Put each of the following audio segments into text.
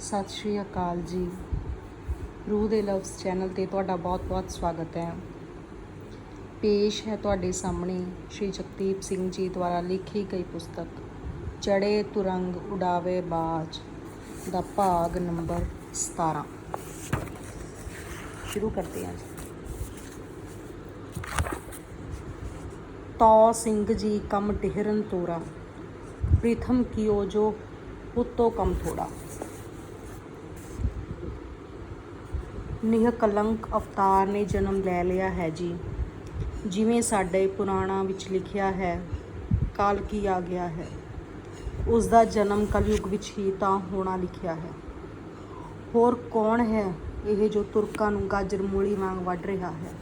ਸਤਿ ਸ਼੍ਰੀ ਅਕਾਲ ਜੀ। ਰੂਹ ਦੇ ਲਵਸ ਚੈਨਲ ਤੇ ਤੁਹਾਡਾ ਬਹੁਤ-ਬਹੁਤ ਸਵਾਗਤ ਹੈ। ਪੇਸ਼ ਹੈ ਤੁਹਾਡੇ ਸਾਹਮਣੇ ਸ਼੍ਰੀ ਜਗਦੀਪ ਸਿੰਘ ਜੀ ਦੁਆਰਾ ਲਿਖੀ ਗਈ ਪੁਸਤਕ ਚੜੇ ਤੁਰੰਗ ਉਡਾਵੇ ਬਾਜ, ਦਾ ਭਾਗ ਨੰਬਰ 17 ਸ਼ੁਰੂ ਕਰਦੇ ਹਾਂ ਜੀ। ਤੋ ਸਿੰਘ ਜੀ ਕਮ ਟਿਹਰਨ ਤੋਰਾ, ਪ੍ਰੀਥਮ ਕੀਓ ਜੋ ਉਤੋ ਕਮ ਥੋੜਾ। ਨਿਹਕਲੰਕ ਅਵਤਾਰ ਨੇ ਜਨਮ ਲੈ ਲਿਆ ਹੈ ਜੀ। ਜਿਵੇਂ ਸਾਡੇ ਪੁਰਾਣਾ ਵਿੱਚ ਲਿਖਿਆ ਹੈ, ਕਾਲ ਕੀ ਆ ਗਿਆ ਹੈ। ਉਸ ਦਾ ਜਨਮ ਕਲਯੁਗ ਵਿੱਚ ਹੀ ਤਾਂ ਹੋਣਾ ਲਿਖਿਆ ਹੈ। ਹੋਰ ਕੌਣ ਹੈ ਇਹ ਜੋ ਤੁਰਕਾਂ ਨੂੰ ਗਾਜਰ ਮੂਲੀ ਵਾਂਗ ਵੱਢ ਰਿਹਾ ਹੈ?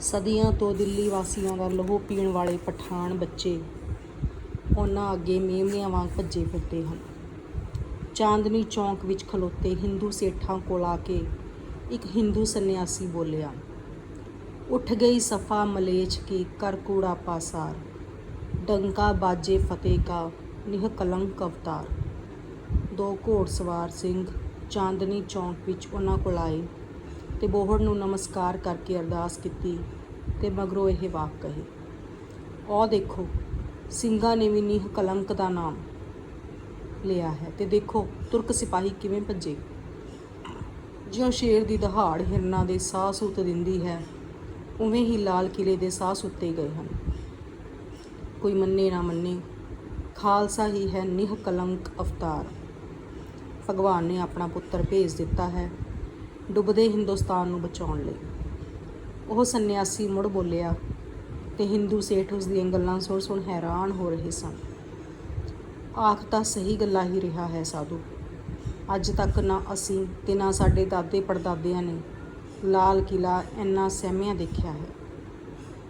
ਸਦੀਆਂ ਤੋਂ ਦਿੱਲੀ ਵਾਸੀਆਂ ਦਾ ਲਹੂ ਪੀਣ ਵਾਲੇ ਪਠਾਨ ਬੱਚੇ, ਉਹਨਾਂ ਅੱਗੇ ਮੇਮਣਿਆਂ ਵਾਂਗ ਭੱਜੇ ਫਿਰਦੇ ਹਨ। ਚਾਂਦਨੀ ਚੌਂਕ ਵਿੱਚ ਖਲੋਤੇ ਹਿੰਦੂ ਸੇਠਾਂ ਕੋਲ ਆ ਕੇ ਇੱਕ ਹਿੰਦੂ ਸੰਨਿਆਸੀ ਬੋਲਿਆ, ਉੱਠ ਗਈ ਸਫਾ ਮਲੇਚ ਕੀ, ਕਰ ਕੂੜਾ ਪਾਸਾਰ। ਡੰਕਾ ਬਾਜੇ ਫਤਿਹ ਕਾ, ਨਿਹ ਕਲੰਕ ਅਵਤਾਰ। ਦੋ ਘੋੜਸਵਾਰ ਸਿੰਘ ਚਾਂਦਨੀ ਚੌਂਕ ਵਿੱਚ ਉਹਨਾਂ ਕੋਲ ਆਏ ਤੇ ਬੋਹੜ ਨੂੰ ਨਮਸਕਾਰ ਕਰਕੇ ਅਰਦਾਸ ਕੀਤੀ ਤੇ ਮਗਰੋਂ ਇਹ ਵਾਕ ਕਹੇ ਉਹ ਦੇਖੋ, ਸਿੰਘਾਂ ਨੇ ਵੀ ਨੀਹ ਕਲੰਕ ਦਾ ਨਾਮ ਲਿਆ ਹੈ। ਤੇ ਦੇਖੋ, ਤੁਰਕ ਸਿਪਾਹੀ ਕਿਵੇਂ ਭੱਜੇ? ਜਿਉਂ ਸ਼ੇਰ ਦੀ ਦਹਾੜ ਹਿਰਨਾਂ ਦੇ ਸਾਹ ਸੁੱਤ ਦਿੰਦੀ ਹੈ, ਉਵੇਂ ਹੀ ਲਾਲ ਕਿਲੇ ਦੇ ਸਾਹ ਸੁੱਤੇ ਗਏ ਹਨ। ਕੋਈ ਮੰਨੇ ਨਾ ਮੰਨੇ, ਖਾਲਸਾ ਹੀ ਹੈ ਨਿਹ ਕਲੰਕ ਅਵਤਾਰ। ਭਗਵਾਨ ਨੇ ਆਪਣਾ ਪੁੱਤਰ ਭੇਜ ਦਿੱਤਾ ਹੈ, ਡੁੱਬਦੇ ਹਿੰਦੁਸਤਾਨ ਨੂੰ ਬਚਾਉਣ ਲਈ। ਉਹ ਸੰਨਿਆਸੀ ਮੁੜ ਬੋਲਿਆ, ਤੇ ਹਿੰਦੂ ਸੇਠ ਉਸ ਦੀਆਂ ਗੱਲਾਂ ਸੁਣ ਸੁਣ ਹੈਰਾਨ ਹੋ ਰਹੇ ਸਨ। ਆਖ ਤਾਂ ਸਹੀ ਗੱਲਾਂ ਹੀ ਰਿਹਾ ਹੈ ਸਾਧੂ। ਅੱਜ ਤੱਕ ਨਾ ਅਸੀਂ ਤੇ ਨਾ ਸਾਡੇ ਦਾਦੇ ਪੜਦਾਦਿਆਂ ਨੇ ਲਾਲ ਕਿਲਾ ਇੰਨਾ ਸਹਿਮਿਆ ਦੇਖਿਆ ਹੈ।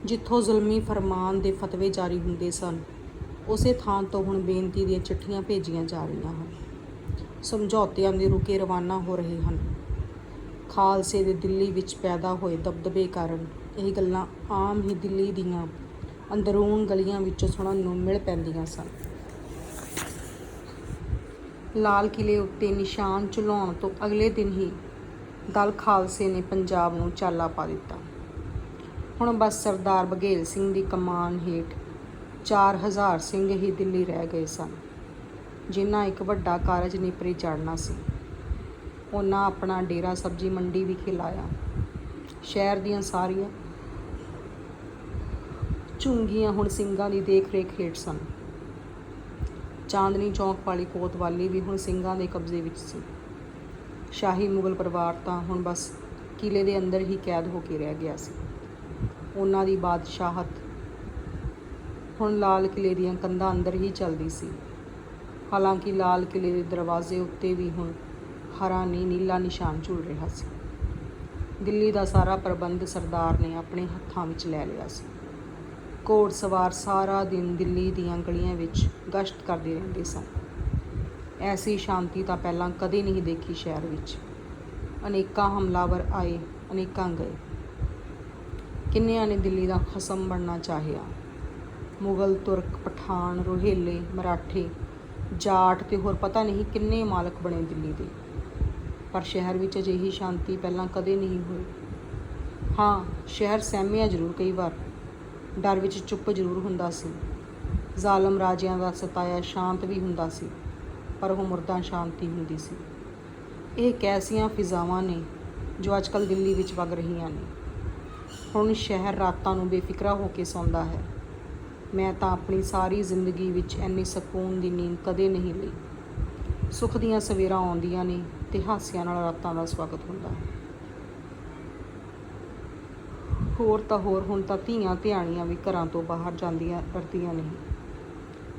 ਜਿੱਥੋਂ ਜ਼ੁਲਮੀ ਫਰਮਾਨ ਦੇ ਫਤਵੇ ਜਾਰੀ ਹੁੰਦੇ ਸਨ, ਉਸੇ ਥਾਂ ਤੋਂ ਹੁਣ ਬੇਨਤੀ ਦੀਆਂ ਚਿੱਠੀਆਂ ਭੇਜੀਆਂ ਜਾ ਰਹੀਆਂ ਹਨ। ਸਮਝੌਤਿਆਂ ਦੇ ਰੁਕੇ ਰਵਾਨਾ ਹੋ ਰਹੇ ਹਨ। ਖਾਲਸੇ ਦੇ ਦਿੱਲੀ ਵਿੱਚ ਪੈਦਾ ਹੋਏ ਦਬਦਬੇ ਕਾਰਨ ਇਹ ਗੱਲਾਂ ਆਮ ਹੀ ਦਿੱਲੀ ਦੀਆਂ ਅੰਦਰੂਨ ਗਲੀਆਂ ਵਿੱਚੋਂ ਸੁਣਨ ਨੂੰ ਮਿਲ ਪੈਂਦੀਆਂ ਸਨ। ਲਾਲ ਕਿਲੇ ਉੱਤੇ ਨਿਸ਼ਾਨ ਝੁਲਾਉਣ ਤੋਂ ਅਗਲੇ ਦਿਨ ਹੀ ਦਲ ਖਾਲਸੇ ਨੇ ਪੰਜਾਬ ਨੂੰ ਚਾਲਾ ਪਾ ਦਿੱਤਾ। ਹੁਣ ਬਸ ਸਰਦਾਰ ਬਘੇਲ ਸਿੰਘ ਦੀ ਕਮਾਨ ਹੇਠ 4000 ਸਿੰਘ ਹੀ ਦਿੱਲੀ ਰਹਿ ਗਏ ਸਨ। ਜਿਨ੍ਹਾਂ ਇੱਕ ਵੱਡਾ ਕਾਰਜ ਨੇਪਰੇ ਚੜਨਾ ਸੀ। ਉਹਨਾਂ ਆਪਣਾ ਡੇਰਾ ਸਬਜ਼ੀ ਮੰਡੀ ਵਿਖੇ ਲਾਇਆ ਸ਼ਹਿਰ ਦੀਆਂ ਸਾਰੀਆਂ ਝੁੰਗੀਆਂ ਹੁਣ ਸਿੰਘਾਂ ਦੀ ਦੇਖ ਰੇਖ ਹੇਠ ਸਨ। ਚਾਂਦਨੀ ਚੌਂਕ ਵਾਲੀ ਕੋਤਵਾਲੀ ਵੀ ਹੁਣ ਸਿੰਘਾਂ ਦੇ ਕਬਜ਼ੇ ਵਿੱਚ ਸੀ। ਸ਼ਾਹੀ ਮੁਗਲ ਪਰਿਵਾਰ ਤਾਂ ਹੁਣ ਬਸ ਕਿਲੇ ਦੇ ਅੰਦਰ ਹੀ ਕੈਦ ਹੋ ਕੇ ਰਹਿ ਗਿਆ ਸੀ। ਉਹਨਾਂ ਦੀ ਬਾਦਸ਼ਾਹਤ ਹੁਣ ਲਾਲ ਕਿਲੇ ਦੀਆਂ ਕੰਧਾਂ ਅੰਦਰ ਹੀ ਚੱਲਦੀ ਸੀ। ਹਾਲਾਂਕਿ ਲਾਲ ਕਿਲੇ ਦੇ ਦਰਵਾਜ਼ੇ ਉੱਤੇ ਵੀ ਹੁਣ ਹਰਾ ਨਹੀਂ ਨੀਲਾ ਨਿਸ਼ਾਨ ਝੂਲ ਰਿਹਾ ਸੀ। ਦਿੱਲੀ ਦਾ ਸਾਰਾ ਪ੍ਰਬੰਧ ਸਰਦਾਰ ਨੇ ਆਪਣੇ ਹੱਥਾਂ ਵਿੱਚ ਲੈ ਲਿਆ ਸੀ। ਘੋੜ ਸਵਾਰ ਸਾਰਾ ਦਿਨ ਦਿੱਲੀ ਦੀਆਂ ਗਲੀਆਂ ਵਿੱਚ ਗਸ਼ਤ ਕਰਦੇ ਰਹਿੰਦੇ ਸਨ। ਐਸੀ ਸ਼ਾਂਤੀ ਤਾਂ ਪਹਿਲਾਂ ਕਦੇ ਨਹੀਂ ਦੇਖੀ ਸ਼ਹਿਰ ਵਿੱਚ। ਅਨੇਕਾਂ ਹਮਲਾਵਰ ਆਏ, ਅਨੇਕਾਂ ਗਏ। ਕਿੰਨਿਆਂ ਨੇ ਦਿੱਲੀ ਦਾ ਖਸਮ ਬਣਨਾ ਚਾਹਿਆ? ਮੁਗਲ, ਤੁਰਕ, ਪਠਾਨ, ਰੋਹੇਲੇ, ਮਰਾਠੇ, ਜਾਟ ਤੇ ਹੋਰ ਪਤਾ ਨਹੀਂ ਕਿੰਨੇ ਮਾਲਕ ਬਣੇ ਦਿੱਲੀ ਦੇ। ਪਰ ਸ਼ਹਿਰ ਵਿੱਚ ਅਜਿਹੀ ਸ਼ਾਂਤੀ ਪਹਿਲਾਂ ਕਦੇ ਨਹੀਂ ਹੋਈ। ਹਾਂ, ਸ਼ਹਿਰ ਸਹਿਮਿਆ ਜ਼ਰੂਰ ਕਈ ਵਾਰ। ਡਰ ਵਿੱਚ ਚੁੱਪ ਜ਼ਰੂਰ ਹੁੰਦਾ ਸੀ। ਜ਼ਾਲਮ ਰਾਜਿਆਂ ਦਾ ਸਤਾਇਆ ਸ਼ਾਂਤ ਵੀ ਹੁੰਦਾ ਸੀ, ਪਰ ਉਹ ਮੁਰਦਾ ਸ਼ਾਂਤੀ ਹੁੰਦੀ ਸੀ। ਇਹ ਕੈਸੀਆਂ ਫਿਜ਼ਾਵਾਂ ਨੇ ਜੋ ਅੱਜਕੱਲ ਦਿੱਲੀ ਵਿੱਚ ਵਗ ਰਹੀਆਂ ਨੇ। ਹੁਣ ਸ਼ਹਿਰ ਰਾਤਾਂ ਨੂੰ ਬੇਫਿਕਰਾ ਹੋ ਕੇ ਸੌਂਦਾ ਹੈ। ਮੈਂ ਤਾਂ ਆਪਣੀ ਸਾਰੀ ਜ਼ਿੰਦਗੀ ਵਿੱਚ ਐਨੀ ਸਕੂਨ ਦੀ ਨੀਂਦ ਕਦੇ ਨਹੀਂ ਲਈ। ਸੁੱਖ ਦੀਆਂ ਸਵੇਰਾਂ ਆਉਂਦੀਆਂ ਨੇ ਤੇ ਹਾਸਿਆਂ ਨਾਲ ਰਾਤਾਂ ਦਾ ਸਵਾਗਤ ਹੁੰਦਾ ਹੈ। ਹੋਰ ਤਾਂ ਹੋਰ, ਹੁਣ ਤਾਂ ਧੀਆਂ ਧਿਆਣੀਆਂ ਵੀ ਘਰਾਂ ਤੋਂ ਬਾਹਰ ਜਾਂਦੀਆਂ ਡਰਦੀਆਂ ਨਹੀਂ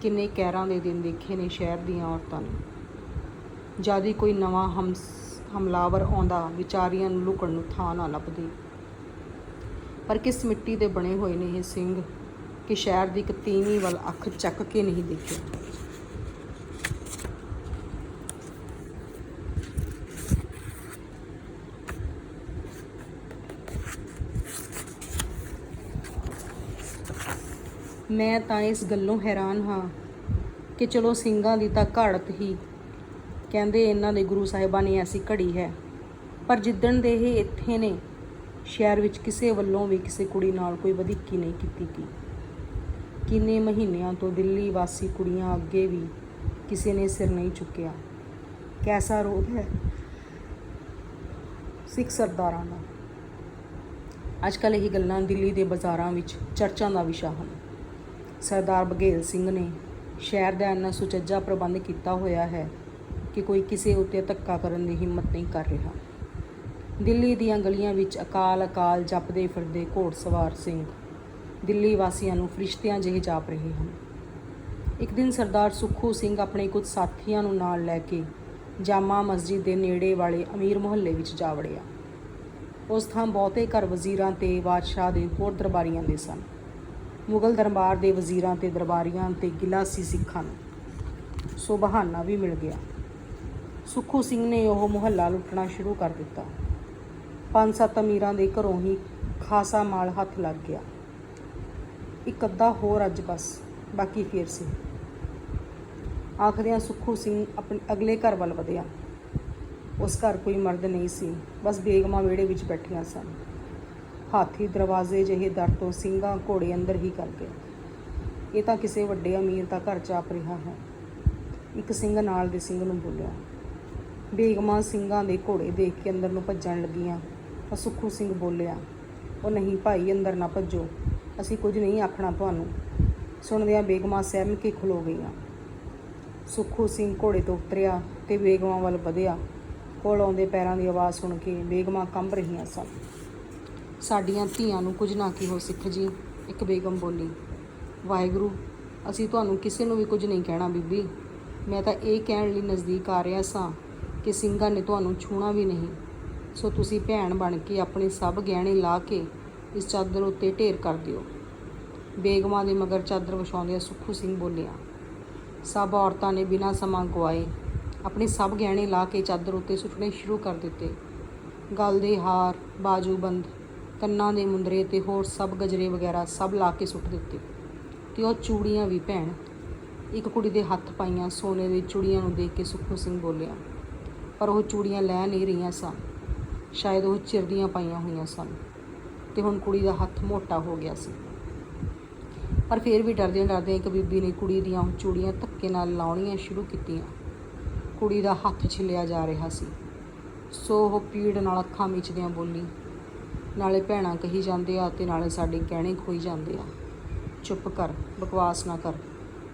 ਕਿੰਨੇ ਕਹਿਰਾਂ ਦੇ ਦਿਨ ਦੇਖੇ ਨੇ ਸ਼ਹਿਰ ਦੀਆਂ ਔਰਤਾਂ ਨੇ। ਜਦ ਹੀ ਕੋਈ ਨਵਾਂ ਹਮਸ, ਹਮਲਾਵਰ ਆਉਂਦਾ, ਵਿਚਾਰੀਆਂ ਨੂੰ ਲੁਕਣ ਨੂੰ ਥਾਂ ਨਾ ਲੱਭਦੀ। ਪਰ ਕਿਸ ਮਿੱਟੀ ਦੇ ਬਣੇ ਹੋਏ ਨੇ ਇਹ ਸਿੰਘ, ਕਿ ਸ਼ਹਿਰ ਦੀ ਇੱਕ ਤੀਵੀਂ ਵੱਲ ਅੱਖ ਚੱਕ ਕੇ ਨਹੀਂ ਦੇਖਿਆ ਮੈਂ ਤਾਂ ਇਸ ਗੱਲੋਂ ਹੈਰਾਨ ਹਾਂ ਕਿ ਚਲੋ ਸਿੰਘਾਂ ਦੀ ਤਾਂ ਘਾੜਤ ਹੀ। ਕਹਿੰਦੇ ਇਹਨਾਂ ਦੇ ਗੁਰੂ ਸਾਹਿਬਾਂ ਨੇ ਐਸੀ ਘੜੀ ਹੈ। ਪਰ ਜਿੱਦਣ ਦੇ ਇਹ ਇੱਥੇ ਨੇ, ਸ਼ਹਿਰ ਵਿੱਚ ਕਿਸੇ ਵੱਲੋਂ ਵੀ ਕਿਸੇ ਕੁੜੀ ਨਾਲ ਕੋਈ ਵਧੀਕੀ ਨਹੀਂ ਕੀਤੀ ਗਈ। ਕਿੰਨੇ ਮਹੀਨਿਆਂ ਤੋਂ ਦਿੱਲੀ ਵਾਸੀ ਕੁੜੀਆਂ ਅੱਗੇ ਵੀ ਕਿਸੇ ਨੇ ਸਿਰ ਨਹੀਂ ਚੁੱਕਿਆ। ਕੈਸਾ ਰੋਧ ਹੈ? ਸਿੱਖ ਸਰਦਾਰਾਂ ਦਾ। ਅੱਜ ਕੱਲ੍ਹ ਇਹ ਗੱਲਾਂ ਦਿੱਲੀ ਦੇ ਬਾਜ਼ਾਰਾਂ ਵਿੱਚ ਚਰਚਾ ਦਾ ਵਿਸ਼ਾ ਹਨ। ਸਰਦਾਰ ਬਘੇਲ ਸਿੰਘ ਨੇ ਸ਼ਹਿਰ ਦਾ ਇੰਨਾ ਸੁਚੱਜਾ ਪ੍ਰਬੰਧ ਕੀਤਾ ਹੋਇਆ ਹੈ ਕਿ ਕੋਈ ਕਿਸੇ ਉੱਤੇ ਧੱਕਾ ਕਰਨ ਦੀ ਹਿੰਮਤ ਨਹੀਂ ਕਰ ਰਿਹਾ। ਦਿੱਲੀ ਦੀਆਂ ਗਲੀਆਂ ਵਿੱਚ ਅਕਾਲ ਅਕਾਲ ਜਪਦੇ ਫਿਰਦੇ ਘੋੜਸਵਾਰ ਸਿੰਘ ਦਿੱਲੀ ਵਾਸੀਆਂ ਨੂੰ ਫਰਿਸ਼ਤਿਆਂ ਜਿਹੇ ਜਾਪ ਰਹੇ ਹਨ। ਇੱਕ ਦਿਨ ਸਰਦਾਰ ਸੁੱਖੂ ਸਿੰਘ ਆਪਣੇ ਕੁਝ ਸਾਥੀਆਂ ਨੂੰ ਨਾਲ ਲੈ ਕੇ ਜਾਮਾ ਮਸਜਿਦ ਦੇ ਨੇੜੇ ਵਾਲੇ ਅਮੀਰ ਮੁਹੱਲੇ ਵਿੱਚ ਜਾ ਵੜਿਆ। ਉਸ ਥਾਂ ਬਹੁਤੇ ਘਰ ਵਜ਼ੀਰਾਂ ਤੇ ਬਾਦਸ਼ਾਹ ਦੇ ਹੋਰ ਦਰਬਾਰੀਆਂ ਦੇ ਸਨ। ਮੁਗਲ ਦਰਬਾਰ ਦੇ ਵਜ਼ੀਰਾਂ ਤੇ ਦਰਬਾਰੀਆਂ ਤੇ ਗਿਲਾ ਸੀ ਸਿੱਖਾਂ ਨੂੰ। ਸੋ ਬਹਾਨਾ ਵੀ ਮਿਲ ਗਿਆ। ਸੁੱਖੂ ਸਿੰਘ ਨੇ ਉਹ ਮੁਹੱਲਾ ਲੁੱਟਣਾ ਸ਼ੁਰੂ ਕਰ ਦਿੱਤਾ। ਪੰਜ ਸੱਤ ਅਮੀਰਾਂ ਦੇ ਘਰੋਂ ਹੀ ਖਾਸਾ ਮਾਲ ਹੱਥ ਲੱਗ ਗਿਆ। ਇੱਕ ਅੱਧਾ ਹੋਰ ਅੱਜ ਬਸ, ਬਾਕੀ ਫੇਰ ਸੀ। ਆਖਦਿਆਂ ਸੁੱਖੂ ਸਿੰਘ ਆਪਣੇ ਅਗਲੇ ਘਰ ਵੱਲ ਵਧਿਆ। ਉਸ ਘਰ ਕੋਈ ਮਰਦ ਨਹੀਂ ਸੀ, ਬਸ ਬੇਗਮਾਂ ਵਿਹੜੇ ਵਿੱਚ ਬੈਠੀਆਂ ਸਨ। ਹਾਥੀ ਦਰਵਾਜ਼ੇ ਜਿਹੇ ਦਰ ਤੋਂ ਸਿੰਘਾਂ ਘੋੜੇ ਅੰਦਰ ਹੀ ਕਰ ਗਏ। ਇਹ ਤਾਂ ਕਿਸੇ ਵੱਡੇ ਅਮੀਰ ਦਾ ਘਰ ਚਾਪ ਰਿਹਾ ਹੈ। ਇੱਕ ਸਿੰਘ ਨਾਲ ਦੇ ਸਿੰਘ ਨੂੰ ਬੋਲਿਆ ਬੇਗਮਾਂ ਸਿੰਘਾਂ ਦੇ ਘੋੜੇ ਦੇਖ ਕੇ ਅੰਦਰ ਨੂੰ ਭੱਜਣ ਲੱਗੀਆਂ। ਤਾਂ ਸੁੱਖੂ ਸਿੰਘ ਬੋਲਿਆ, ਉਹ ਨਹੀਂ ਭਾਈ, ਅੰਦਰ ਨਾ ਭੱਜੋ। ਅਸੀਂ ਕੁਝ ਨਹੀਂ ਆਖਣਾ ਤੁਹਾਨੂੰ। ਸੁਣਦਿਆਂ ਬੇਗਮਾਂ ਸਹਿਮ ਕੇ ਖਲੋ ਗਈਆਂ। ਸੁੱਖੂ ਸਿੰਘ ਘੋੜੇ ਤੋਂ ਉਤਰਿਆ ਤੇ ਬੇਗਮਾਂ ਵੱਲ ਵਧਿਆ। ਕੋਲ ਆਉਂਦੇ ਪੈਰਾਂ ਦੀ ਆਵਾਜ਼ ਸੁਣ ਕੇ ਬੇਗਮਾਂ ਕੰਬ ਰਹੀਆਂ ਸਨ। ਸਾਡੀਆਂ ਧੀਆਂ ਨੂੰ ਕੁਝ ਨਾ ਕਿਹੋ ਸਿੱਖ ਜੀ, ਇੱਕ ਬੇਗਮ ਬੋਲੀ, ਵਾਹਿਗੁਰੂ, ਅਸੀਂ ਤੁਹਾਨੂੰ ਕਿਸੇ ਨੂੰ ਵੀ ਕੁਝ ਨਹੀਂ ਕਹਿਣਾ ਬੀਬੀ। ਮੈਂ ਤਾਂ ਇਹ ਕਹਿਣ ਲਈ ਨਜ਼ਦੀਕ ਆ ਰਿਹਾ ਸਾਂ ਕਿ ਸਿੰਘਾਂ ਨੇ ਤੁਹਾਨੂੰ ਛੂਣਾ ਵੀ ਨਹੀਂ। ਸੋ ਤੁਸੀਂ ਭੈਣ ਬਣ ਕੇ ਆਪਣੇ ਸਭ ਗਹਿਣੇ ਲਾ ਕੇ ਇਸ ਚਾਦਰ ਉੱਤੇ ਢੇਰ ਕਰ ਦਿਓ। ਬੇਗਮਾਂ ਦੇ ਮਗਰ ਚਾਦਰ ਵਿਛਾਉਂਦਿਆਂ ਸੁੱਖੂ ਸਿੰਘ ਬੋਲਿਆ, ਸਭ ਔਰਤਾਂ ਨੇ ਬਿਨਾਂ ਸਮਾਂ ਗਵਾਏ ਆਪਣੇ ਸਭ ਗਹਿਣੇ ਲਾ ਕੇ ਚਾਦਰ ਉੱਤੇ ਸੁੱਟਣੇ ਸ਼ੁਰੂ ਕਰ ਦਿੱਤੇ। ਗਲ ਦੇ ਹਾਰ ਬਾਜੂਬੰਦ ਕੰਨਾਂ ਦੇ ਮੁੰਦਰੇ ਤੇ ਹੋਰ ਸਭ ਗਜਰੇ ਵਗੈਰਾ ਸਭ ਲਾ ਕੇ ਸੁੱਟ ਦਿੱਤੇ। ਤੇ ਉਹ ਚੂੜੀਆਂ ਵੀ ਭੈਣ, ਇੱਕ ਕੁੜੀ ਦੇ ਹੱਥ ਪਾਈਆਂ, ਸੋਨੇ ਦੀ ਚੂੜੀਆਂ ਨੂੰ ਦੇਖ ਕੇ ਸੁੱਖੂ ਸਿੰਘ ਬੋਲਿਆ, ਪਰ ਉਹ ਚੂੜੀਆਂ ਲੈ ਨਹੀਂ ਰਹੀਆਂ ਸਨ। ਸ਼ਾਇਦ ਉਹ ਚਿਰਦੀਆਂ ਪਾਈਆਂ ਹੋਈਆਂ ਸਨ। ਤੇ ਹੁਣ ਕੁੜੀ ਦਾ ਹੱਥ ਮੋਟਾ ਹੋ ਗਿਆ ਸੀ। ਪਰ ਫਿਰ ਵੀ ਡਰਦਿਆਂ ਡਰਦਿਆਂ ਇੱਕ ਬੀਬੀ ਨੇ ਕੁੜੀ ਦੀਆਂ ਉਹ ਚੂੜੀਆਂ ਧੱਕੇ ਨਾਲ ਲਾਉਣੀਆਂ ਸ਼ੁਰੂ ਕੀਤੀਆਂ। ਕੁੜੀ ਦਾ ਹੱਥ ਛਿੱਲਿਆ ਜਾ ਰਿਹਾ ਸੀ। ਸੋ ਉਹ ਪੀੜ ਨਾਲ ਅੱਖਾਂ ਮੀਚਦਿਆਂ ਬੋਲੀ ਨਾਲੇ ਭੈਣਾਂ ਕਹੀ ਜਾਂਦੇ ਆ ਤੇ ਨਾਲੇ ਸਾਡੇ ਗਹਿਣੇ ਖੋਈ ਜਾਂਦੇ ਆ। ਚੁੱਪ ਕਰ, ਬਕਵਾਸ ਨਾ ਕਰ।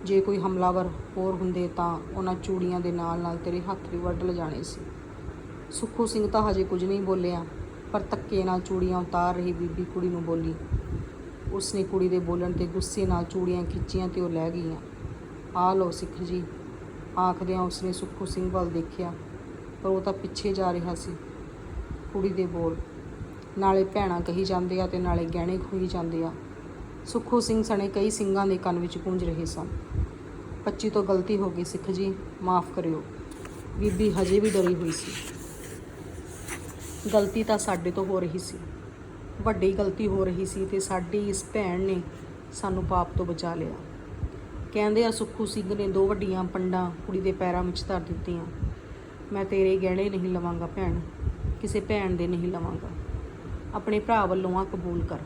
ਜੇ ਕੋਈ ਹਮਲਾਵਰ ਹੋਰ ਹੁੰਦੇ ਤਾਂ ਉਹਨਾਂ ਚੂੜੀਆਂ ਦੇ ਨਾਲ ਨਾਲ ਤੇਰੇ ਹੱਥ ਵੀ ਵੱਢ ਲਿਜਾਣੇ ਸੀ। ਸੁੱਖੂ ਸਿੰਘ ਤਾਂ ਹਜੇ ਕੁਝ ਨਹੀਂ ਬੋਲਿਆ, ਪਰ ਧੱਕੇ ਨਾਲ ਚੂੜੀਆਂ ਉਤਾਰ ਰਹੀ ਬੀਬੀ ਕੁੜੀ ਨੂੰ ਬੋਲੀ। ਉਸਨੇ ਕੁੜੀ ਦੇ ਬੋਲਣ ਤੇ ਗੁੱਸੇ ਨਾਲ ਚੂੜੀਆਂ ਖਿੱਚੀਆਂ ਤੇ ਉਹ ਲੈ ਗਈਆਂ। ਆ ਲਓ ਸਿੱਖ ਜੀ। ਆਖਦਿਆਂ ਉਸਨੇ ਸੁੱਖੂ ਸਿੰਘ ਵੱਲ ਦੇਖਿਆ, ਪਰ ਉਹ ਤਾਂ ਪਿੱਛੇ ਜਾ ਰਿਹਾ ਸੀ। ਕੁੜੀ ਦੇ ਬੋਲ ਨਾਲੇ ਭੈਣਾਂ ਕਹੀ ਜਾਂਦੇ ਆ ਤੇ ਨਾਲੇ ਗਹਿਣੇ ਖੋਈ ਜਾਂਦੇ ਆ। ਸੁੱਖੂ ਸਿੰਘ ਸਣੇ ਕਈ ਸਿੰਘਾਂ ਦੇ ਕੰਨ ਵਿੱਚ ਗੂੰਜ ਰਹੇ ਸਨ। 25 ਤੋਂ ਗਲਤੀ ਹੋ ਗਈ, ਸਿੱਖ ਜੀ, ਮਾਫ ਕਰਿਓ। ਬੀਬੀ ਹਜੇ ਵੀ ਡਰੀ ਹੋਈ ਸੀ। ਗਲਤੀ ਤਾਂ ਸਾਡੇ ਤੋਂ ਹੋ ਰਹੀ ਸੀ। ਵੱਡੀ ਗਲਤੀ ਹੋ ਰਹੀ ਸੀ ਤੇ ਸਾਡੀ ਇਸ ਭੈਣ ਨੇ ਸਾਨੂੰ ਪਾਪ ਤੋਂ ਬਚਾ ਲਿਆ। ਕਹਿੰਦੇ ਆ, ਸੁੱਖੂ ਸਿੰਘ ਨੇ ਦੋ ਵੱਡੀਆਂ ਪੰਡਾਂ ਕੁੜੀ ਦੇ ਪੈਰਾਂ ਵਿੱਚ ਧਰ ਦਿੱਤੀਆਂ। ਮੈਂ ਤੇਰੇ ਗਹਿਣੇ ਨਹੀਂ ਲਵਾਂਗਾ ਭੈਣ, ਕਿਸੇ ਭੈਣ ਦੇ ਨਹੀਂ ਲਵਾਂਗਾ। ਆਪਣੇ ਭਰਾ ਵੱਲੋਂ ਆ ਕਬੂਲ ਕਰ।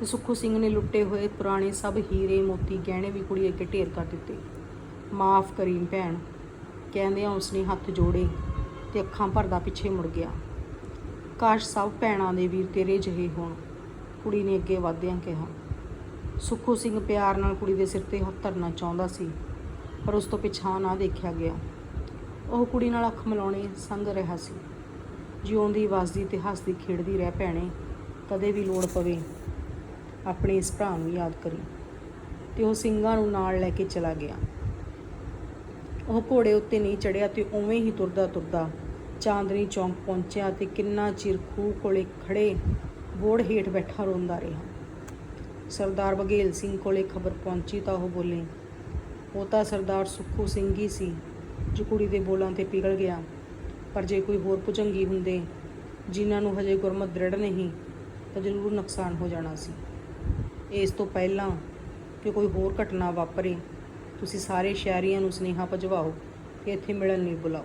ਤੇ ਸੁੱਖੂ ਸਿੰਘ ਨੇ ਲੁੱਟੇ ਹੋਏ ਪੁਰਾਣੇ ਸਭ ਹੀਰੇ ਮੋਤੀ ਗਹਿਣੇ ਵੀ ਕੁੜੀ ਅੱਗੇ ਢੇਰ ਕਰ ਦਿੱਤੇ। ਮਾਫ ਕਰੀ ਭੈਣ ਕਹਿੰਦਿਆਂ ਉਸਨੇ ਹੱਥ ਜੋੜੇ ਤੇ ਅੱਖਾਂ ਭਰਦਾ ਪਿੱਛੇ ਮੁੜ ਗਿਆ। ਕਾਸ਼ ਸਭ ਭੈਣਾਂ ਦੇ ਵੀਰ ਤੇਰੇ ਜਿਹੇ ਹੋਣ, ਕੁੜੀ ਨੇ ਅੱਗੇ ਵਧਦਿਆਂ ਕਿਹਾ। ਸੁੱਖੂ ਸਿੰਘ ਪਿਆਰ ਨਾਲ ਕੁੜੀ ਦੇ ਸਿਰ ਤੇ ਹੱਥ ਧਰਨਾ ਚਾਹੁੰਦਾ ਸੀ, ਪਰ ਉਸ ਤੋਂ ਪਿਛਾਂ ਨਾ ਦੇਖਿਆ ਗਿਆ। ਉਹ ਕੁੜੀ ਨਾਲ ਅੱਖ ਮਿਲਾਉਣੇ ਸੰਗ ਰਿਹਾ ਸੀ। ਜਿਉਂਦੀ, ਵਸਦੀ ਤੇ ਹੱਸਦੀ, ਖੇਡਦੀ ਰਹਿ ਭੈਣੇ, ਕਦੇ ਵੀ ਲੋੜ ਪਵੇ, ਆਪਣੇ ਇਸ ਭਰਾ ਨੂੰ ਯਾਦ ਕਰੀ। ਤੇ ਉਹ ਸਿੰਘਾਂ ਨੂੰ ਨਾਲ ਲੈ ਕੇ ਚਲਾ ਗਿਆ। ਉਹ ਘੋੜੇ ਉੱਤੇ ਨਹੀਂ ਚੜਿਆ ਤੇ ਉਵੇਂ ਹੀ ਤੁਰਦਾ ਤੁਰਦਾ ਚਾਂਦਨੀ ਚੌਂਕ ਪਹੁੰਚਿਆ ਤੇ ਕਿੰਨਾ ਚਿਰ ਖੂਹ ਕੋਲੇ ਖੜੇ ਬੋੜ ਹੇਠ ਬੈਠਾ ਰੋਂਦਾ ਰਿਹਾ। ਸਰਦਾਰ ਬਘੇਲ ਸਿੰਘ ਕੋਲੇ ਖਬਰ ਪਹੁੰਚੀ ਤਾਂ ਉਹ ਬੋਲੇ, ਉਹ ਤਾਂ ਸਰਦਾਰ ਸੁੱਖੂ ਸਿੰਘ ਹੀ ਸੀ, ਜੋ ਕੁੜੀ ਦੇ ਬੋਲਾਂ ਤੇ ਪਿਘਲ ਗਿਆ। ਪਰ ਜੇ ਕੋਈ ਹੋਰ ਭੁਜੰਗੀ ਹੁੰਦੇ, ਜਿਨ੍ਹਾਂ ਨੂੰ ਹਜੇ ਗੁਰਮਤ ਦ੍ਰਿੜ ਨਹੀਂ, ਤਾਂ ਜ਼ਰੂਰ ਨੁਕਸਾਨ ਹੋ ਜਾਣਾ ਸੀ। ਇਸ ਤੋਂ ਪਹਿਲਾਂ ਕਿ ਕੋਈ ਹੋਰ ਘਟਨਾ ਵਾਪਰੇ, ਤੁਸੀਂ ਸਾਰੇ ਸ਼ਹਿਰੀਆਂ ਨੂੰ ਸੁਨੇਹਾ ਭਜਵਾਓ ਕਿ ਇੱਥੇ ਮਿਲਣ ਲਈ ਬੁਲਾਓ।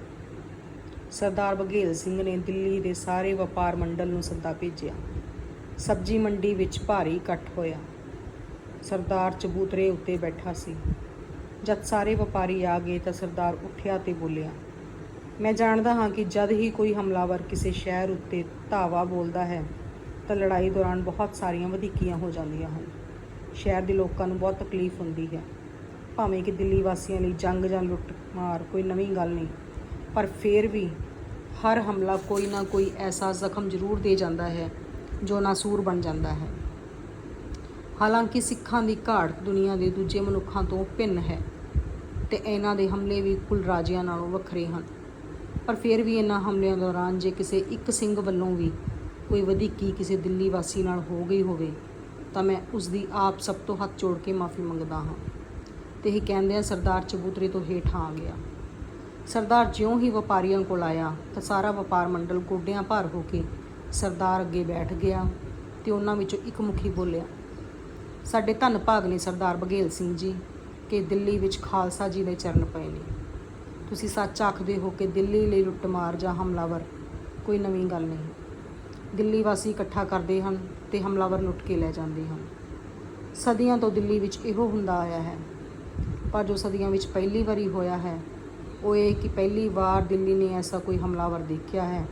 ਸਰਦਾਰ ਬਘੇਲ ਸਿੰਘ ਨੇ ਦਿੱਲੀ ਦੇ ਸਾਰੇ ਵਪਾਰ ਮੰਡਲ ਨੂੰ ਸੱਦਾ ਭੇਜਿਆ। ਸਬਜ਼ੀ ਮੰਡੀ ਵਿੱਚ ਭਾਰੀ ਇਕੱਠ ਹੋਇਆ। ਸਰਦਾਰ ਚਬੂਤਰੇ ਉੱਤੇ ਬੈਠਾ ਸੀ। ਜਦ ਸਾਰੇ ਵਪਾਰੀ ਆ ਗਏ ਤਾਂ ਸਰਦਾਰ ਉੱਠਿਆ ਤੇ ਬੋਲਿਆ ਮੈਂ ਜਾਣਦਾ ਹਾਂ ਕਿ ਜਦ ਹੀ ਕੋਈ ਹਮਲਾਵਰ ਕਿਸੇ ਸ਼ਹਿਰ ਉੱਤੇ ਧਾਵਾ ਬੋਲਦਾ ਹੈ, ਤਾਂ ਲੜਾਈ ਦੌਰਾਨ ਬਹੁਤ ਸਾਰੀਆਂ ਵਧੀਕੀਆਂ ਹੋ ਜਾਂਦੀਆਂ ਹਨ। ਸ਼ਹਿਰ ਦੇ ਲੋਕਾਂ ਨੂੰ ਬਹੁਤ ਤਕਲੀਫ ਹੁੰਦੀ ਹੈ। ਭਾਵੇਂ ਕਿ ਦਿੱਲੀ ਵਾਸੀਆਂ ਲਈ ਜੰਗ ਜਾਂ ਲੁੱਟ ਮਾਰ ਕੋਈ ਨਵੀਂ ਗੱਲ ਨਹੀਂ, ਪਰ ਫਿਰ ਵੀ ਹਰ ਹਮਲਾ ਕੋਈ ਨਾ ਕੋਈ ਐਸਾ ਜ਼ਖਮ ਜ਼ਰੂਰ ਦੇ ਜਾਂਦਾ ਹੈ, ਜੋ ਨਾਸੂਰ ਬਣ ਜਾਂਦਾ ਹੈ। ਹਾਲਾਂਕਿ ਸਿੱਖਾਂ ਦੀ ਘਾਟ ਦੁਨੀਆ ਦੇ ਦੂਜੇ ਮਨੁੱਖਾਂ ਤੋਂ ਭਿੰਨ ਹੈ ਤੇ ਇਹਨਾਂ ਦੇ ਹਮਲੇ ਵੀ ਕੁਲ ਰਾਜਿਆਂ ਨਾਲੋਂ ਵੱਖਰੇ ਹਨ। ਪਰ ਫਿਰ ਵੀ ਇਹਨਾਂ ਹਮਲਿਆਂ ਦੌਰਾਨ ਜੇ ਕਿਸੇ ਇੱਕ ਸਿੰਘ ਵੱਲੋਂ ਵੀ ਕੋਈ ਵਧੀਕੀ ਕਿਸੇ ਦਿੱਲੀ ਵਾਸੀ ਨਾਲ ਹੋ ਗਈ ਹੋਵੇ, ਤਾਂ ਮੈਂ ਉਸ ਦੀ ਆਪ ਸਭ ਤੋਂ ਹੱਥ ਜੋੜ ਕੇ ਮਾਫੀ ਮੰਗਦਾ ਹਾਂ। ਤੇ ਇਹ ਕਹਿੰਦਿਆਂ ਸਰਦਾਰ ਚਬੂਤਰੇ ਤੋਂ ਹੇਠਾਂ ਆ ਗਿਆ। ਸਰਦਾਰ ਜਿਉਂ ਹੀ ਵਪਾਰੀਆਂ ਕੋਲ ਆਇਆ, ਤਾਂ ਸਾਰਾ ਵਪਾਰ ਮੰਡਲ ਗੋਡਿਆਂ ਭਾਰ ਹੋ ਕੇ ਸਰਦਾਰ ਅੱਗੇ ਬੈਠ ਗਿਆ ਤੇ ਉਹਨਾਂ ਵਿੱਚੋਂ ਇੱਕ ਮੁਖੀ ਬੋਲਿਆ, ਸਾਡੇ ਧੰਨ ਭਾਗ ਨੇ ਸਰਦਾਰ ਬਘੇਲ ਸਿੰਘ ਜੀ, ਕਿ ਦਿੱਲੀ ਵਿੱਚ ਖਾਲਸਾ ਜੀ ਦੇ ਚਰਨ ਪਏ ਨੇ। ਤੁਸੀਂ ਸੱਚ ਆਖਦੇ ਹੋ ਕਿ ਦਿੱਲੀ ਲਈ ਲੁੱਟਮਾਰ ਜਾਂ ਹਮਲਾਵਰ? ਕੋਈ ਨਵੀਂ ਗੱਲ ਨਹੀਂ। ਦਿੱਲੀ ਵਾਸੀ ਇਕੱਠਾ ਕਰਦੇ ਹਨ ਤੇ ਹਮਲਾਵਰ ਲੁੱਟ ਕੇ ਲੈ ਜਾਂਦੇ ਹਨ। ਸਦੀਆਂ ਤੋਂ ਦਿੱਲੀ ਵਿੱਚ ਇਹੋ ਹੁੰਦਾ ਆਇਆ ਹੈ। ਪਰ ਜੋ ਸਦੀਆਂ ਵਿੱਚ ਪਹਿਲੀ ਵਾਰੀ ਹੋਇਆ ਹੈ, ਉਹ ਇਹ ਕਿ ਪਹਿਲੀ ਵਾਰ ਦਿੱਲੀ ਨੇ ਐਸਾ ਕੋਈ ਹਮਲਾਵਰ ਦੇਖਿਆ ਹੈ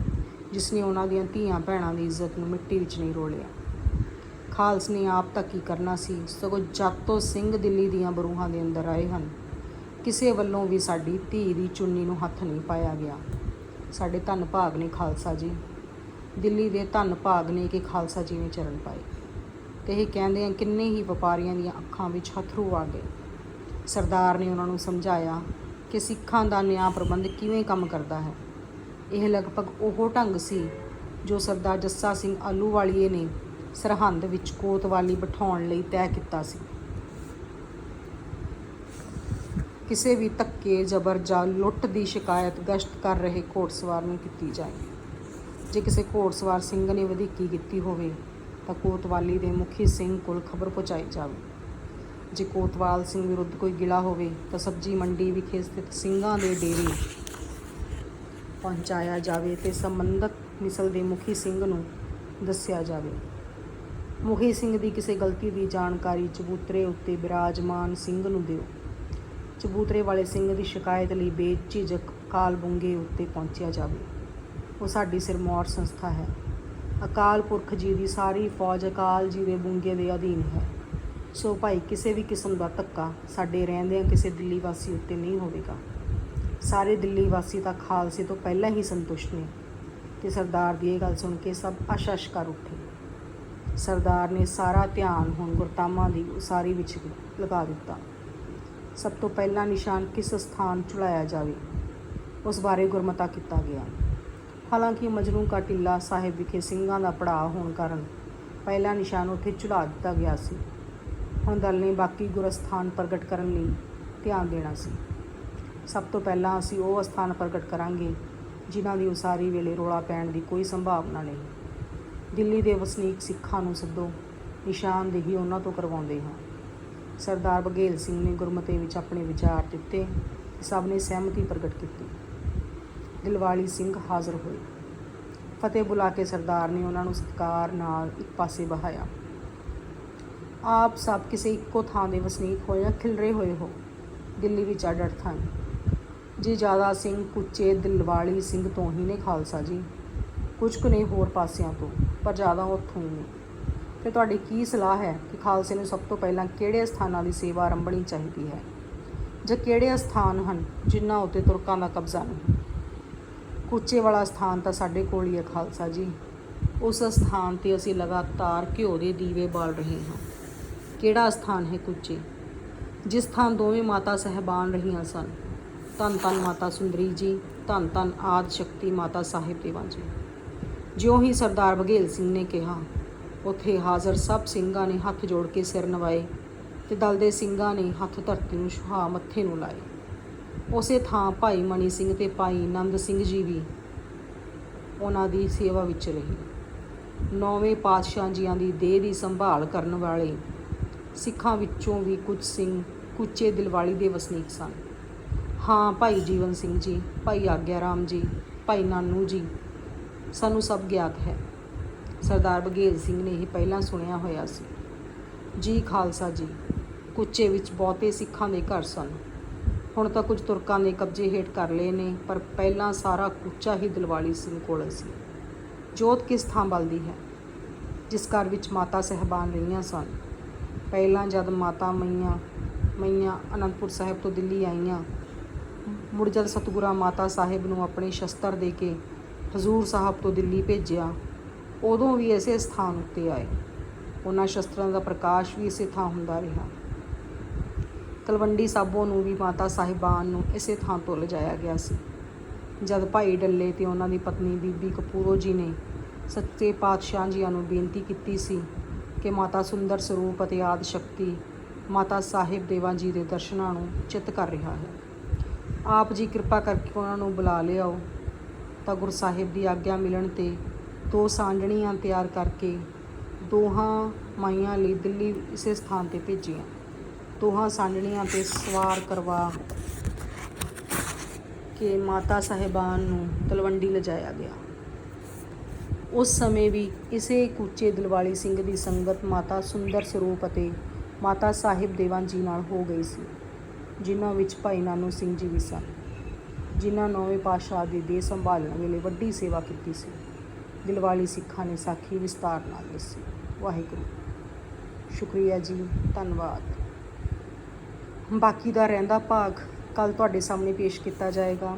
ਜਿਸ ਨੇ ਉਹਨਾਂ ਦੀਆਂ ਧੀਆਂ ਭੈਣਾਂ ਦੀ ਇੱਜ਼ਤ ਨੂੰ ਮਿੱਟੀ ਵਿੱਚ ਨਹੀਂ ਰੋਲਿਆ। ਖਾਲਸ ਨੇ ਆਪ ਤਾਂ ਕੀ ਕਰਨਾ ਸੀ? ਸਗੋਂ ਜਾਤੋ ਸਿੰਘ ਦਿੱਲੀ ਦੀਆਂ ਬਰੂਹਾਂ ਦੇ ਅੰਦਰ ਆਏ ਹਨ ਕਿਸੇ ਵੱਲੋਂ ਵੀ ਸਾਡੀ ਧੀ ਦੀ ਚੁੰਨੀ ਨੂੰ ਹੱਥ ਨਹੀਂ ਪਾਇਆ ਗਿਆ। ਸਾਡੇ ਧੰਨ ਭਾਗ ਨੇ ਖਾਲਸਾ ਜੀ। ਦਿੱਲੀ ਦੇ ਧੰਨ ਭਾਗ ਨੇ ਕਿ ਖਾਲਸਾ ਜੀ ਨੇ ਚਰਨ ਪਾਏ। ਤੇ ਇਹ ਕਹਿੰਦੇ ਆ, ਕਿੰਨੇ ਹੀ ਵਪਾਰੀਆਂ ਦੀਆਂ ਅੱਖਾਂ ਵਿੱਚ ਹੱਥਰੂ ਆ ਗਏ। ਸਰਦਾਰ ਨੇ ਉਹਨਾਂ ਨੂੰ ਸਮਝਾਇਆ ਕਿ ਸਿੱਖਾਂ ਦਾ ਨਿਆਂ ਪ੍ਰਬੰਧ ਕਿਵੇਂ ਕੰਮ ਕਰਦਾ ਹੈ। ਇਹ ਲਗਭਗ ਉਹ ਢੰਗ ਸੀ ਜੋ ਸਰਦਾਰ ਜੱਸਾ ਸਿੰਘ ਆਲੂਵਾਲੀਏ ਨੇ ਸਰਹੰਦ ਵਿੱਚ ਕੋਤਵਾਲੀ ਬਿਠਾਉਣ ਲਈ ਤੈਅ ਕੀਤਾ ਸੀ। ਕਿਸੇ ਵੀ ਧੱਕੇ, ਜ਼ਬਰ, ਜਾਂ ਲੁੱਟ ਦੀ ਸ਼ਿਕਾਇਤ ਗਸ਼ਤ ਕਰ ਰਹੇ ਘੋੜਸਵਾਰ ਨੂੰ ਕੀਤੀ ਜਾਏ ਜੇ ਕਿਸੇ ਘੋੜਸਵਾਰ ਸਿੰਘ ਨੇ ਵਧੀਕੀ ਕੀਤੀ ਹੋਵੇ, ਤਾਂ ਕੋਤਵਾਲੀ ਦੇ ਮੁਖੀ ਸਿੰਘ ਕੋਲ ਖਬਰ ਪਹੁੰਚਾਈ ਜਾਵੇ। ਜੇ ਕੋਤਵਾਲ ਸਿੰਘ ਵਿਰੁੱਧ ਕੋਈ ਗਿਲਾ ਹੋਵੇ, ਤਾਂ ਸਬਜ਼ੀ ਮੰਡੀ ਵਿਖੇ ਸਥਿਤ ਸਿੰਘਾਂ ਦੇ ਡੇਰੇ ਪਹੁੰਚਾਇਆ ਜਾਵੇ ਤੇ ਸੰਬੰਧਤ ਮਿਸਲ ਦੇ ਮੁਖੀ ਸਿੰਘ ਨੂੰ ਦੱਸਿਆ ਜਾਵੇ। ਮੁਖੀ ਸਿੰਘ ਦੀ ਕਿਸੇ ਗਲਤੀ ਦੀ ਜਾਣਕਾਰੀ ਚਬੂਤਰੇ ਉੱਤੇ ਬਿਰਾਜਮਾਨ ਸਿੰਘ ਨੂੰ ਦਿਓ। ਚਬੂਤਰੇ ਵਾਲੇ ਸਿੰਘ ਦੀ ਸ਼ਿਕਾਇਤ ਲਈ ਬੇਝਿਜਕ ਅਕਾਲ ਬੁੰਗੇ ਉੱਤੇ ਪਹੁੰਚਿਆ ਜਾਵੇ। ਉਹ ਸਾਡੀ ਸਿਰਮੌਰ ਸੰਸਥਾ ਹੈ। ਅਕਾਲ ਪੁਰਖ ਜੀ ਦੀ ਸਾਰੀ ਫੌਜ ਅਕਾਲ ਜੀ ਦੇ ਬੁੰਗੇ ਦੇ ਅਧੀਨ ਹੈ। ਸੋ ਭਾਈ, ਕਿਸੇ ਵੀ ਕਿਸਮ ਦਾ ਧੱਕਾ ਸਾਡੇ ਰਹਿੰਦਿਆਂ ਕਿਸੇ ਦਿੱਲੀ ਵਾਸੀ ਉੱਤੇ ਨਹੀਂ ਹੋਵੇਗਾ। ਸਾਰੇ ਦਿੱਲੀ ਵਾਸੀ ਤਾਂ ਖਾਲਸੇ ਤੋਂ ਪਹਿਲਾਂ ਹੀ ਸੰਤੁਸ਼ਟ ਨੇ। ਤੇ ਸਰਦਾਰ ਦੀ ਇਹ ਗੱਲ ਸੁਣ ਕੇ ਸਭ ਅਸ਼ਸ਼ ਕਰ ਉੱਠੇ। ਸਰਦਾਰ ਨੇ ਸਾਰਾ ਧਿਆਨ ਹੁਣ ਗੁਰਤਾਮਾਂ ਦੀ ਉਸਾਰੀ ਵਿੱਚ ਲਗਾ ਦਿੱਤਾ। ਸਭ ਤੋਂ ਪਹਿਲਾ ਨਿਸ਼ਾਨ ਕਿਸ ਸਥਾਨ ਚੁਲਾਇਆ ਜਾਵੇ, ਉਸ ਬਾਰੇ ਗੁਰਮਤਾ ਕੀਤਾ ਗਿਆ। ਹਾਲਾਂਕਿ ਮਜਨੂ ਕਾ ਟਿੱਲਾ ਸਾਹਿਬ ਵਿਖੇ ਸਿੰਘਾਂ ਦਾ ਪੜਾਅ ਹੋਣ ਕਾਰਨ ਪਹਿਲਾ ਨਿਸ਼ਾਨ ਉੱਥੇ ਚੁਲਾ ਦਿੱਤਾ ਗਿਆ ਸੀ। ਹੁਣ ਦਲ ਨੇ ਬਾਕੀ ਗੁਰਸਥਾਨ ਪ੍ਰਗਟ ਕਰਨ ਲਈ ਧਿਆਨ ਦੇਣਾ ਸੀ। ਸਭ ਤੋਂ ਪਹਿਲਾਂ ਅਸੀਂ ਉਹ ਸਥਾਨ ਪ੍ਰਗਟ ਕਰਾਂਗੇ, ਜਿਨ੍ਹਾਂ ਦੀ ਉਸਾਰੀ ਵੇਲੇ ਰੋਲਾ ਪੈਣ ਦੀ ਕੋਈ ਸੰਭਾਵਨਾ ਨਹੀਂ। ਦਿੱਲੀ ਦੇ ਵਸਨੀਕ ਸਿੱਖਾਂ ਨੂੰ ਸੱਦੋ ਨਿਸ਼ਾਨਦੇਹੀ ਉਹਨਾਂ ਤੋਂ ਕਰਵਾਉਂਦੇ ਹਾਂ। ਸਰਦਾਰ ਬਘੇਲ ਸਿੰਘ ਨੇ ਗੁਰਮਤੇ ਵਿੱਚ ਆਪਣੇ ਵਿਚਾਰ ਦਿੱਤੇ ਸਭ ਨੇ ਸਹਿਮਤੀ ਪ੍ਰਗਟ ਕੀਤੀ। ਦਿਲਵਾਲੀ ਸਿੰਘ ਹਾਜ਼ਰ ਹੋਏ। ਫਤਿਹ ਬੁਲਾ ਕੇ ਸਰਦਾਰ ਨੇ ਉਹਨਾਂ ਨੂੰ ਸਤਿਕਾਰ ਨਾਲ ਇੱਕ ਪਾਸੇ ਬਹਾਇਆ ਆਪ ਸਭ ਕਿਸੇ ਇੱਕੋ ਥਾਂ ਦੇ ਵਸਨੀਕ ਹੋਏ ਜਾਂ ਖਿਲਰੇ ਹੋਏ ਹੋ, ਦਿੱਲੀ ਵਿੱਚ ਅਡੜ ਥਾਂ। ਜੀ ਜ਼ਿਆਦਾ ਸਿੰਘ ਕੁੱਚੇ ਦਿਲਵਾਲੀ ਸਿੰਘ ਤੋਂ ਹੀ ਨੇ ਖਾਲਸਾ ਜੀ, ਕੁਝ ਕੁ ਨੇ ਹੋਰ ਪਾਸਿਆਂ ਤੋਂ, ਪਰ ਜ਼ਿਆਦਾ ਉੱਥੋਂ ਹੀ ਨੇ। ਤੇ ਤੁਹਾਡੀ ਕੀ ਸਲਾਹ ਹੈ ਕਿ ਖਾਲਸੇ ਨੂੰ ਸਭ ਤੋਂ ਪਹਿਲਾਂ ਕਿਹੜੇ ਸਥਾਨਾਂ ਦੀ ਸੇਵਾ ਆਰੰਭਣੀ ਚਾਹੀਦੀ ਹੈ? ਜਾਂ ਕਿਹੜੇ ਸਥਾਨ ਹਨ ਜਿਨ੍ਹਾਂ ਉੱਤੇ ਤੁਰਕਾਂ ਦਾ ਕਬਜ਼ਾ ਨਹੀਂ? ਕੁੱਚੇ ਵਾਲਾ ਸਥਾਨ ਤਾਂ ਸਾਡੇ ਕੋਲ ਹੀ ਹੈ ਖਾਲਸਾ ਜੀ। ਉਸ ਸਥਾਨ ਤੇ ਅਸੀਂ ਲਗਾਤਾਰ ਘਿਓ ਦੇ ਦੀਵੇ ਬਾਲ ਰਹੇ ਹਾਂ। ਕਿਹੜਾ ਸਥਾਨ ਹੈ ਕੁੱਚੇ? ਜਿਸ ਥਾਂ ਦੋਵੇਂ ਮਾਤਾ ਸਹਿਬਾਨ ਰਹੀਆਂ ਸਨ। ਧੰਨ ਧੰਨ ਮਾਤਾ ਸੁੰਦਰੀ ਜੀ, ਧੰਨ ਧੰਨ ਆਦ ਸ਼ਕਤੀ ਮਾਤਾ ਸਾਹਿਬ ਦੇਵਾਂ ਜੀ। ਜਿਉਂ ਹੀ ਸਰਦਾਰ ਬਘੇਲ ਸਿੰਘ ਨੇ ਕਿਹਾ ਉੱਥੇ ਹਾਜ਼ਰ ਸਭ ਸਿੰਘਾਂ ਨੇ ਹੱਥ ਜੋੜ ਕੇ ਸਿਰ ਨਵਾਏ ਤੇ ਦਲ ਦੇ ਸਿੰਘਾਂ ਨੇ ਹੱਥ ਧਰਤੀ ਨੂੰ ਸੁਹਾ ਮੱਥੇ ਨੂੰ ਲਾਏ। ਉਸੇ ਥਾਂ ਭਾਈ ਮਣੀ ਸਿੰਘ ਤੇ ਭਾਈ ਨੰਦ ਸਿੰਘ ਜੀ ਵੀ ਉਹਨਾਂ ਦੀ ਸੇਵਾ ਵਿੱਚ ਰਹੇ। ਨੌਵੇਂ ਪਾਤਸ਼ਾਹ ਜੀਆਂ ਦੀ ਦੇਹ ਦੀ ਸੰਭਾਲ ਕਰਨ ਵਾਲੇ ਸਿੱਖਾਂ ਵਿੱਚੋਂ ਵੀ ਕੁਝ ਸਿੰਘ ਕੁੱਚੇ ਦਿਲਵਾਲੀ ਦੇ ਵਸਨੀਕ ਸਨ। ਹਾਂ, ਭਾਈ ਜੀਵਨ ਸਿੰਘ ਜੀ, ਭਾਈ ਆਗਿਆ ਰਾਮ ਜੀ, ਭਾਈ ਨਾਨੂ ਜੀ, ਸਾਨੂੰ ਸਭ ਗਿਆਤ ਹੈ। ਸਰਦਾਰ ਬਘੇਲ ਸਿੰਘ ਨੇ ਇਹ ਪਹਿਲਾਂ ਸੁਣਿਆ ਹੋਇਆ ਸੀ। ਜੀ ਖਾਲਸਾ ਜੀ, ਕੁੱਚੇ ਵਿੱਚ ਬਹੁਤੇ ਸਿੱਖਾਂ ਦੇ ਘਰ ਸਨ। ਹੁਣ ਤਾਂ ਕੁਝ ਤੁਰਕਾਂ ਨੇ ਕਬਜ਼ੇ ਹੇਠ ਕਰ ਲਏ ਨੇ, ਪਰ ਪਹਿਲਾਂ ਸਾਰਾ ਕੁੱਚਾ ਹੀ ਦਿਲਵਾਲੀ ਸਿੰਘ ਕੋਲ ਸੀ। ਜੋਤ ਕਿਸ ਥਾਂ ਬਲਦੀ ਹੈ? ਜਿਸ ਘਰ ਵਿੱਚ ਮਾਤਾ ਸਹਿਬਾਨ ਰਹੀਆਂ ਸਨ। ਪਹਿਲਾਂ ਜਦ ਮਾਤਾ ਮਈਆਂ ਮਈਆਂ ਅਨੰਦਪੁਰ ਸਾਹਿਬ ਤੋਂ ਦਿੱਲੀ ਆਈਆਂ, ਮੁੜ ਜਦ ਸਤਿਗੁਰਾਂ ਮਾਤਾ ਸਾਹਿਬ ਨੂੰ ਆਪਣੇ ਸ਼ਸਤਰ ਦੇ ਕੇ ਹਜ਼ੂਰ ਸਾਹਿਬ ਤੋਂ ਦਿੱਲੀ ਭੇਜਿਆ ਉਦੋਂ ਵੀ ਇਸੇ ਸਥਾਨ ਉੱਤੇ ਆਏ। ਉਹਨਾਂ ਸ਼ਸਤਰਾਂ ਦਾ ਪ੍ਰਕਾਸ਼ ਵੀ ਇਸੇ ਥਾਂ ਹੁੰਦਾ ਰਿਹਾ। ਤਲਵੰਡੀ ਸਾਬੋ ਨੂੰ ਵੀ ਮਾਤਾ ਸਾਹਿਬਾਨ ਨੂੰ ਇਸੇ ਥਾਂ ਤੋਂ ਲਿਜਾਇਆ ਗਿਆ ਸੀ। ਜਦ ਭਾਈ ਡੱਲੇ ਤੇ ਉਹਨਾਂ ਦੀ ਪਤਨੀ ਬੀਬੀ ਕਪੂਰੋ ਜੀ ਨੇ ਸੱਚੇ ਪਾਤਸ਼ਾਹ ਜੀਆਂ ਨੂੰ ਬੇਨਤੀ ਕੀਤੀ ਸੀ ਕਿ ਮਾਤਾ ਸੁੰਦਰ ਸਰੂਪ ਅਤੇ ਆਦ ਸ਼ਕਤੀ ਮਾਤਾ ਸਾਹਿਬ ਦੇਵਾਂ ਜੀ ਦੇ ਦਰਸ਼ਨਾਂ ਨੂੰ ਚਿੱਤ ਕਰ ਰਿਹਾ ਹੈ। ਆਪ ਜੀ ਕਿਰਪਾ ਕਰਕੇ ਉਹਨਾਂ ਨੂੰ ਬੁਲਾ ਲਿਆਓ। ਤਾਂ ਗੁਰੂ ਸਾਹਿਬ ਦੀ ਆਗਿਆ ਮਿਲਣ ਤੇ ਦੋ ਸਾਂਝਣੀਆਂ ਤਿਆਰ ਕਰਕੇ ਦੋਹਾਂ ਮਾਈਆਂ ਲਈ ਦਿੱਲੀ ਇਸੇ ਸਥਾਨ ਤੇ ਭੇਜੀਆਂ। ਦੋਹਾਂ ਸਾਂਝਣੀਆਂ ਤੇ ਸਵਾਰ ਕਰਵਾ ਕੇ ਮਾਤਾ ਸਾਹਿਬਾਨ ਨੂੰ ਤਲਵੰਡੀ ਲਿਜਾਇਆ ਗਿਆ। ਉਸ ਸਮੇਂ ਵੀ ਇਸੇ ਕੁੱਚੇ ਦਿਲਵਾਲੀ ਸਿੰਘ ਦੀ ਸੰਗਤ ਮਾਤਾ ਸੁੰਦਰ ਸਰੂਪ ਅਤੇ ਮਾਤਾ ਸਾਹਿਬ ਦੇਵਾਂ ਜੀ ਨਾਲ ਹੋ ਗਈ ਸੀ, ਜਿਨ੍ਹਾਂ ਵਿੱਚ ਭਾਈ ਨਾਨੂ ਸਿੰਘ ਜੀ ਵੀ ਸਨ, ਜਿਨ੍ਹਾਂ ਨੌਵੇਂ ਪਾਤਸ਼ਾਹ ਦੀ ਦੇ ਸੰਭਾਲਣ ਵੇਲੇ ਵੱਡੀ ਸੇਵਾ ਕੀਤੀ ਸੀ। ਦਿਲਵਾਲੀ ਸਿੱਖਾਂ ਨੇ ਸਾਖੀ ਵਿਸਤਾਰ ਨਾਲ ਦੱਸੀ। ਵਾਹਿਗੁਰੂ। ਸ਼ੁਕਰੀਆ ਜੀ। ਧੰਨਵਾਦ। ਬਾਕੀ ਦਾ ਰਹਿੰਦਾ ਭਾਗ ਕੱਲ ਤੁਹਾਡੇ ਸਾਹਮਣੇ ਪੇਸ਼ ਕੀਤਾ ਜਾਏਗਾ।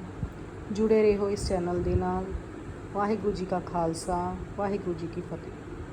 ਜੁੜੇ ਰਹੋ ਇਸ ਚੈਨਲ ਦੇ ਨਾਲ। ਵਾਹਿਗੁਰੂ ਜੀ ਕਾ ਖਾਲਸਾ। ਵਾਹਿਗੁਰੂ ਜੀ ਕੀ ਫਤਿਹ।